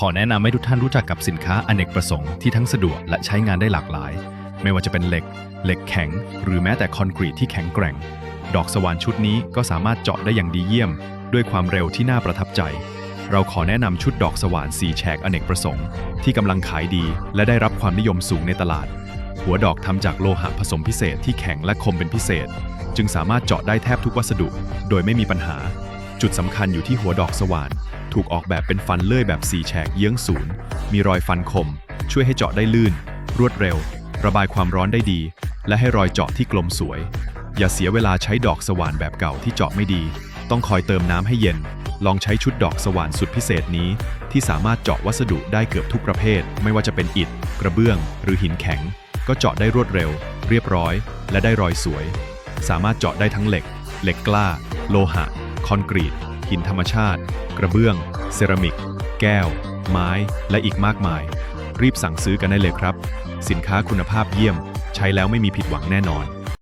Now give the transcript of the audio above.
ขอแนะนำให้ทุกท่านรู้จักกับสินค้าอเนกประสงค์ที่ทั้งสะดวกและใช้งานได้หลากหลาย ไม่ว่าจะเป็นเหล็ก เหล็กแข็ง หรือแม้แต่คอนกรีตที่แข็งแกร่ง ดอกสว่านชุดนี้ก็สามารถเจาะได้อย่างดีเยี่ยม ด้วยความเร็วที่น่าประทับใจ เราขอแนะนำชุดดอกสว่านสีแฉกอเนกประสงค์ ที่กำลังขายดี และได้รับความนิยมสูงในตลาด หัวดอกทำจากโลหะผสมพิเศษที่แข็งและคมเป็นพิเศษ จึงสามารถเจาะได้แทบทุกวัสดุ โดยไม่มีปัญหา จุดสำคัญอยู่ที่หัวดอกสว่าน ถูกออกแบบเป็นฟันเลื่อยแบบสีแฉกเยื้องศูนย์ มีรอยฟันคม ช่วยให้เจาะได้ลื่น รวดเร็ว ระบายความร้อนได้ดี และให้รอยเจาะที่กลมสวย อย่าเสียเวลาใช้ดอกสว่านแบบเก่าที่เจาะไม่ดี ต้องคอยเติมน้ำให้เย็น ลองใช้ชุดดอกสว่านสุดพิเศษนี้ ที่สามารถเจาะวัสดุได้เกือบทุกประเภท ไม่ว่าจะเป็นอิฐ กระเบื้อง หรือหินแข็ง ก็เจาะได้รวดเร็ว เรียบร้อย และได้รอยสวย สามารถเจาะได้ทั้งเหล็ก เหล็กกล้า โลหะ คอนกรีต หินธรรมชาติ กระเบื้อง เซรามิก แก้ว ไม้ และอีกมากมาย รีบสั่งซื้อกันได้เลยครับ สินค้าคุณภาพเยี่ยม ใช้แล้วไม่มีผิดหวังแน่นอน